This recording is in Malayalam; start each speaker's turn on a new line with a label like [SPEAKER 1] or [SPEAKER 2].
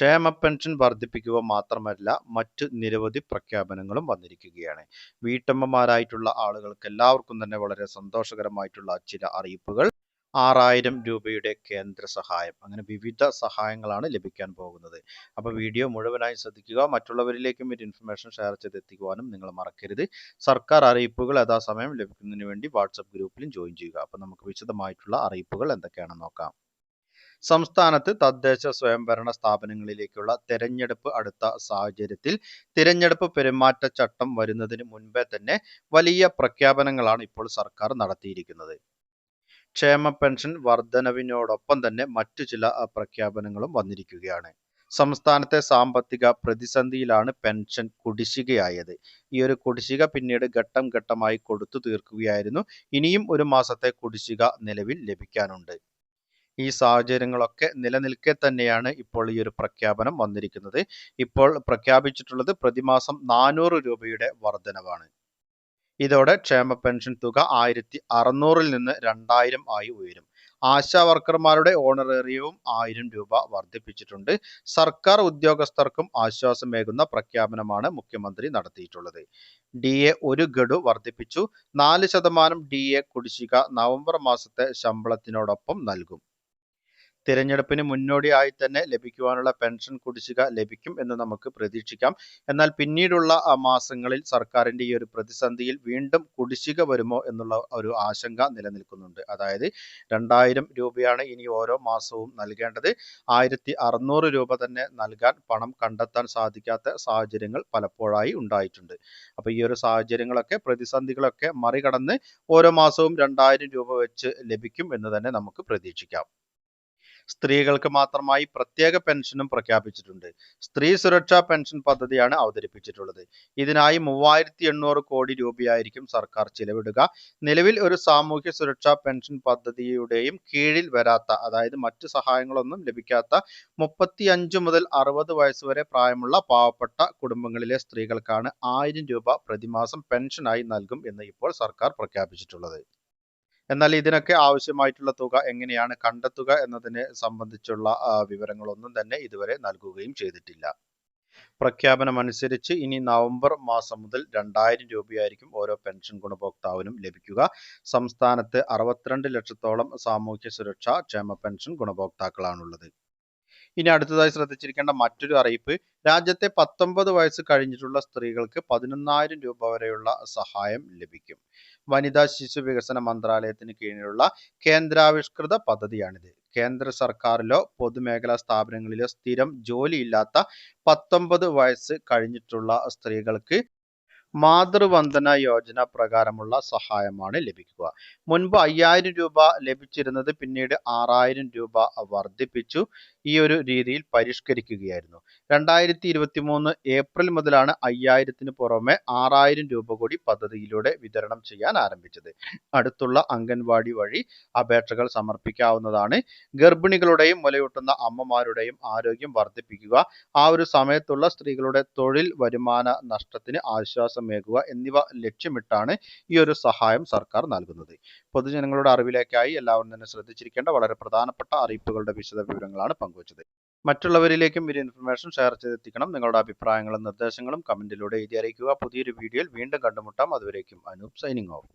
[SPEAKER 1] ക്ഷേമ പെൻഷൻ വർദ്ധിപ്പിക്കുക മാത്രമല്ല മറ്റ് നിരവധി പ്രഖ്യാപനങ്ങളും വന്നിരിക്കുകയാണ് വീട്ടമ്മമാരായിട്ടുള്ള ആളുകൾക്ക് എല്ലാവർക്കും തന്നെ വളരെ സന്തോഷകരമായിട്ടുള്ള ചില അറിയിപ്പുകൾ ആറായിരം രൂപയുടെ കേന്ദ്ര സഹായം അങ്ങനെ വിവിധ സഹായങ്ങളാണ് ലഭിക്കാൻ പോകുന്നത് അപ്പോൾ വീഡിയോ മുഴുവനായി ശ്രദ്ധിക്കുക മറ്റുള്ളവരിലേക്കും ഒരു ഇൻഫർമേഷൻ ഷെയർ എത്തിക്കുവാനും നിങ്ങൾ മറക്കരുത് സർക്കാർ അറിയിപ്പുകൾ യഥാസമയം ലഭിക്കുന്നതിന് വേണ്ടി വാട്സപ്പ് ഗ്രൂപ്പിലും ജോയിൻ ചെയ്യുക അപ്പോൾ നമുക്ക് വിശദമായിട്ടുള്ള അറിയിപ്പുകൾ എന്തൊക്കെയാണെന്ന് നോക്കാം സംസ്ഥാനത്ത് തദ്ദേശ സ്വയംഭരണ സ്ഥാപനങ്ങളിലേക്കുള്ള തെരഞ്ഞെടുപ്പ് അടുത്ത സാഹചര്യത്തിൽ തിരഞ്ഞെടുപ്പ് പെരുമാറ്റച്ചട്ടം വരുന്നതിന് മുൻപേ തന്നെ വലിയ പ്രഖ്യാപനങ്ങളാണ് ഇപ്പോൾ സർക്കാർ നടത്തിയിരിക്കുന്നത് ക്ഷേമ പെൻഷൻ വർധനവിനോടൊപ്പം തന്നെ മറ്റു ചില പ്രഖ്യാപനങ്ങളും വന്നിരിക്കുകയാണ് സംസ്ഥാനത്തെ സാമ്പത്തിക പ്രതിസന്ധിയിലാണ് പെൻഷൻ കുടിശ്ശികയായത് ഈ ഒരു കുടിശ്ശിക പിന്നീട് ഘട്ടം ഘട്ടമായി കൊടുത്തു തീർക്കുകയായിരുന്നു ഇനിയും ഒരു മാസത്തെ കുടിശ്ശിക നിലവിൽ ലഭിക്കാനുണ്ട് ഈ സാഹചര്യങ്ങളൊക്കെ നിലനിൽക്കെ തന്നെയാണ് ഇപ്പോൾ ഈ ഒരു പ്രഖ്യാപനം വന്നിരിക്കുന്നത് ഇപ്പോൾ പ്രഖ്യാപിച്ചിട്ടുള്ളത് പ്രതിമാസം നാനൂറ് രൂപയുടെ വർധനവാണ് ഇതോടെ ക്ഷേമ പെൻഷൻ തുക ആയിരത്തി അറുന്നൂറിൽ നിന്ന് രണ്ടായിരം ആയി ഉയരും ആശാ വർക്കർമാരുടെ ഓണറേറിയവും ആയിരം രൂപ വർദ്ധിപ്പിച്ചിട്ടുണ്ട് സർക്കാർ ഉദ്യോഗസ്ഥർക്കും ആശ്വാസമേകുന്ന പ്രഖ്യാപനമാണ് മുഖ്യമന്ത്രി നടത്തിയിട്ടുള്ളത് ഡി എ ഒരു ഗഡു വർദ്ധിപ്പിച്ചു നാല് ശതമാനം ഡി എ കുടിശ്ശിക നവംബർ മാസത്തെ ശമ്പളത്തിനോടൊപ്പം നൽകും തിരഞ്ഞെടുപ്പിന് മുന്നോടിയായി തന്നെ ലഭിക്കുവാനുള്ള പെൻഷൻ കുടിശ്ശിക ലഭിക്കും എന്ന് നമുക്ക് പ്രതീക്ഷിക്കാം എന്നാൽ പിന്നീടുള്ള മാസങ്ങളിൽ സർക്കാരിന്റെ ഈ ഒരു പ്രതിസന്ധിയിൽ വീണ്ടും കുടിശ്ശിക വരുമോ എന്നുള്ള ഒരു ആശങ്ക നിലനിൽക്കുന്നുണ്ട് അതായത് രണ്ടായിരം രൂപയാണ് ഇനി ഓരോ മാസവും നൽകേണ്ടത് ആയിരത്തി രൂപ തന്നെ നൽകാൻ പണം കണ്ടെത്താൻ സാധിക്കാത്ത സാഹചര്യങ്ങൾ പലപ്പോഴായി ഉണ്ടായിട്ടുണ്ട് അപ്പോൾ ഈ ഒരു സാഹചര്യങ്ങളൊക്കെ പ്രതിസന്ധികളൊക്കെ മറികടന്ന് ഓരോ മാസവും രണ്ടായിരം രൂപ വെച്ച് ലഭിക്കും എന്ന് തന്നെ നമുക്ക് പ്രതീക്ഷിക്കാം സ്ത്രീകൾക്ക് മാത്രമായി പ്രത്യേക പെൻഷനും പ്രഖ്യാപിച്ചിട്ടുണ്ട് സ്ത്രീ സുരക്ഷാ പെൻഷൻ പദ്ധതിയാണ് അവതരിപ്പിച്ചിട്ടുള്ളത് ഇതിനായി മൂവായിരത്തി കോടി രൂപയായിരിക്കും സർക്കാർ ചിലവിടുക നിലവിൽ ഒരു സാമൂഹ്യ സുരക്ഷാ പെൻഷൻ പദ്ധതിയുടെയും കീഴിൽ വരാത്ത അതായത് മറ്റ് സഹായങ്ങളൊന്നും ലഭിക്കാത്ത മുപ്പത്തി അഞ്ചു മുതൽ അറുപത് വയസ്സ് വരെ പ്രായമുള്ള പാവപ്പെട്ട കുടുംബങ്ങളിലെ സ്ത്രീകൾക്കാണ് ആയിരം രൂപ പ്രതിമാസം പെൻഷനായി നൽകും എന്ന് ഇപ്പോൾ സർക്കാർ പ്രഖ്യാപിച്ചിട്ടുള്ളത് എന്നാൽ ഇതിനൊക്കെ ആവശ്യമായിട്ടുള്ള തുക എങ്ങനെയാണ് കണ്ടെത്തുക എന്നതിനെ സംബന്ധിച്ചുള്ള വിവരങ്ങളൊന്നും തന്നെ ഇതുവരെ നൽകുകയും ചെയ്തിട്ടില്ല പ്രഖ്യാപനമനുസരിച്ച് ഇനി നവംബർ മാസം മുതൽ രണ്ടായിരം രൂപയായിരിക്കും ഓരോ പെൻഷൻ ഗുണഭോക്താവിനും ലഭിക്കുക സംസ്ഥാനത്ത് അറുപത്തിരണ്ട് ലക്ഷത്തോളം സാമൂഹ്യ സുരക്ഷാ ക്ഷേമ പെൻഷൻ ഗുണഭോക്താക്കളാണുള്ളത് ഇനി അടുത്തതായി ശ്രദ്ധിച്ചിരിക്കേണ്ട മറ്റൊരു അറിയിപ്പ് രാജ്യത്തെ പത്തൊമ്പത് വയസ്സ് കഴിഞ്ഞിട്ടുള്ള സ്ത്രീകൾക്ക് പതിനൊന്നായിരം രൂപ വരെയുള്ള സഹായം ലഭിക്കും വനിതാ ശിശു വികസന മന്ത്രാലയത്തിന് കീഴിലുള്ള കേന്ദ്രാവിഷ്കൃത പദ്ധതിയാണിത് കേന്ദ്ര സർക്കാരിലോ പൊതുമേഖലാ സ്ഥാപനങ്ങളിലോ സ്ഥിരം ജോലിയില്ലാത്ത പത്തൊമ്പത് വയസ്സ് കഴിഞ്ഞിട്ടുള്ള സ്ത്രീകൾക്ക് മാതൃവന്ദന യോജന പ്രകാരമുള്ള സഹായമാണ് ലഭിക്കുക മുൻപ് അയ്യായിരം രൂപ ലഭിച്ചിരുന്നത് പിന്നീട് ആറായിരം രൂപ വർദ്ധിപ്പിച്ചു ഈ ഒരു രീതിയിൽ പരിഷ്കരിക്കുകയായിരുന്നു രണ്ടായിരത്തി ഇരുപത്തി മൂന്ന് ഏപ്രിൽ മുതലാണ് അയ്യായിരത്തിന് പുറമെ ആറായിരം രൂപ കൂടി പദ്ധതിയിലൂടെ വിതരണം ചെയ്യാൻ ആരംഭിച്ചത് അടുത്തുള്ള അംഗൻവാടി വഴി അപേക്ഷകൾ സമർപ്പിക്കാവുന്നതാണ് ഗർഭിണികളുടെയും മുലയൂട്ടുന്ന അമ്മമാരുടെയും ആരോഗ്യം വർദ്ധിപ്പിക്കുക ആ ഒരു സമയത്തുള്ള സ്ത്രീകളുടെ തൊഴിൽ വരുമാന നഷ്ടത്തിന് ആശ്വാസം കരസ്ഥമേക്കുക എന്നിവ ലക്ഷ്യമിട്ടാണ് ഈ ഒരു സഹായം സർക്കാർ നൽകുന്നത് പൊതുജനങ്ങളുടെ അറിവിലേക്കായി എല്ലാവരും തന്നെ ശ്രദ്ധിച്ചിരിക്കേണ്ട വളരെ പ്രധാനപ്പെട്ട അറിയിപ്പുകളുടെ വിശദ വിവരങ്ങളാണ് പങ്കുവച്ചത് മറ്റുള്ളവരിലേക്കും ഈ ഇൻഫർമേഷൻ ഷെയർ ചെയ്തെത്തിക്കണം നിങ്ങളുടെ അഭിപ്രായങ്ങളും നിർദ്ദേശങ്ങളും കമന്റിലൂടെ എഴുതി അറിയിക്കുക പുതിയൊരു വീഡിയോയിൽ വീണ്ടും കണ്ടുമുട്ടാം അതുവരേക്കും അനൂപ് സൈനിങ് ഓഫ്